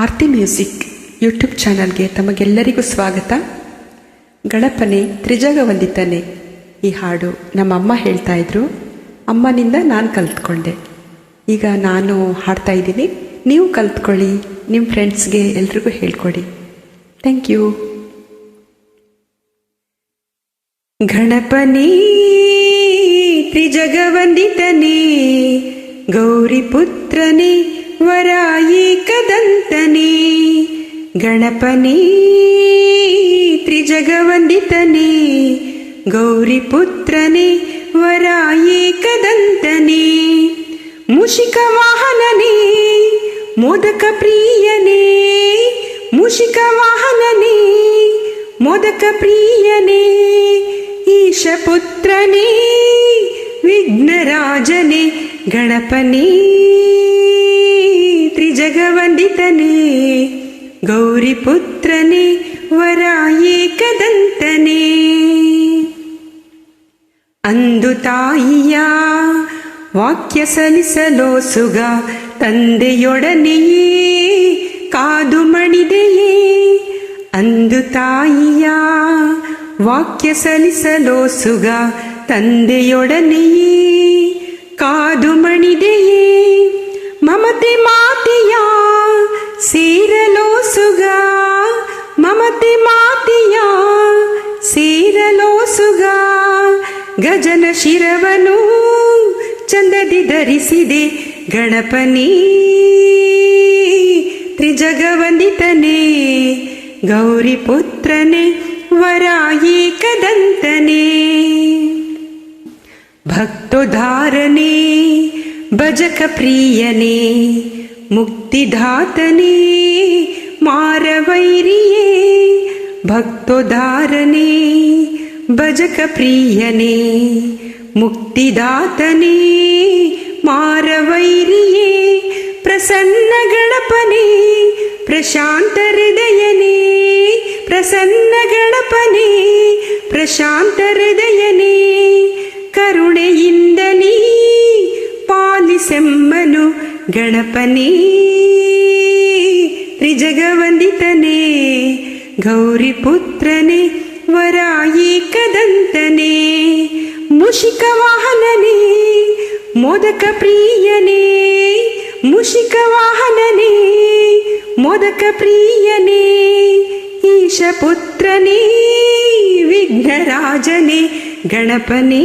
ಆರ್ತಿ music YouTube ಚಾನಲ್ಗೆ ತಮಗೆಲ್ಲರಿಗೂ ಸ್ವಾಗತ. ಗಣಪನೆ ತ್ರಿಜಗ ವಂದಿತನೆ ಈ ಹಾಡು ನಮ್ಮಮ್ಮ ಹೇಳ್ತಾ ಇದ್ರು. ಅಮ್ಮನಿಂದ ನಾನು ಕಲ್ತ್ಕೊಂಡೆ. ಈಗ ನಾನು ಹಾಡ್ತಾ ಇದ್ದೀನಿ. ನೀವು ಕಲ್ತ್ಕೊಳ್ಳಿ ನಿಮ್ಮ ಫ್ರೆಂಡ್ಸ್ಗೆ ಎಲ್ರಿಗೂ ಹೇಳ್ಕೊಡಿ. ಥ್ಯಾಂಕ್ ಯು ಗಣಪನೇ ತ್ರಿಜಗವಂದಿತನೇ ಗೌರಿಪುತ್ರನೇ ವರಾಯಿಕದಂತನೇ ಗಣಪನೇ ತ್ರಿಜಗವಂದಿತನೇ, ಗೌರಿಪುತ್ರನೇ ವರಾಯಿಕದಂತನೇ ಮುಷಿಕ ವಾಹನನೇ, ಮೋದಕ ಪ್ರಿಯನೇ, ಮುಷಿಕ ವಾಹನನೇ, ಮೋದಕ ಪ್ರಿಯನೇ, ಈಶಪುತ್ರನೇ, ವಿಘ್ನರಾಜನೇ, ಗಣಪನೇ. ತ್ರಿಜಗವಂದಿತನೇ ಗೌರಿಪುತ್ರನೇ ವರಾಯೇಕದಂತನೇ ಅಂದು ತಾಯಿಯ ವಾಕ್ಯ ಸಲಿಸಲೋ ಸುಗ ತಂದೆಯೊಡನೆಯೇ, ಕಾದು ಮಣಿದೆಯೇ. ಅಂದು ತಾಯಿಯ ವಾಕ್ಯ ಸಲಿಸಲೋ ಸುಗ ತಂದೆಯೊಡನೆಯೇ. ಮಾತೆಯ ಸೇರಲೋ ಸುಗ ಗಜನ ಶಿರವನು ಚಂದದಿ ಧರಿಸಿದೆ ಗಣಪನೇ ತ್ರಿಜಗವಂದಿತನೇ ಗೌರಿಪುತ್ರನೇ ವರಾಯಿಕದಂತನೇ ಭಕ್ತೋದ್ಧಾರನೇ ಭಜಕ ಪ್ರಿಯನೇ ಮುಕ್ತಿಧಾತನೇ ಮಾರವೈರಿಯೇ ಭಕ್ತೋದಾರನೇ ಭಜಕ ಪ್ರಿಯನೇ, ಮುಕ್ತಿದಾತನೇ, ಮಾರವೈರಿಯೇ, ಪ್ರಸನ್ನ ಗಣಪನೇ ಪ್ರಶಾಂತ ಹೃದಯನೇ, ಪ್ರಸನ್ನ ಗಣಪನೇ ಪ್ರಶಾಂತ ಹೃದಯನೇ ಕರುಣೆಯಿಂದ ನೀ ಪಾಲಿಸೆಮ್ಮನು ಗಣಪನೇ ತ್ರಿಜಗವಂದಿತನೇ ಗೌರಿಪುತ್ರನೇ ವರಾಯಿಕದಂತನೇ ಮುಷಿಕ ವಾಹನನೇ ಮೋದಕ ಪ್ರಿಯನೇ ಮುಷಿಕ ವಾಹನನೇ ಮೋದಕ ಪ್ರಿಯನೇ ಈಶಪುತ್ರನೇ ವಿಘ್ನರಾಜನೇ ಗಣಪನೇ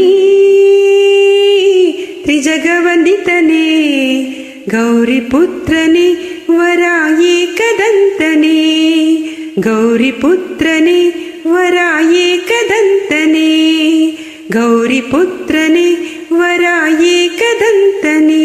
ತ್ರಿಜಗವಂದಿತನೇ ಗೌರಿಪುತ್ರನೇ ವರಾಯೇಕದಂತನೇ ಗೌರಿಪುತ್ರನೇ ವರಾಯೇಕದಂತನೇ ಗೌರಿಪುತ್ರನೇ ವರಾಯೇಕದಂತನೇ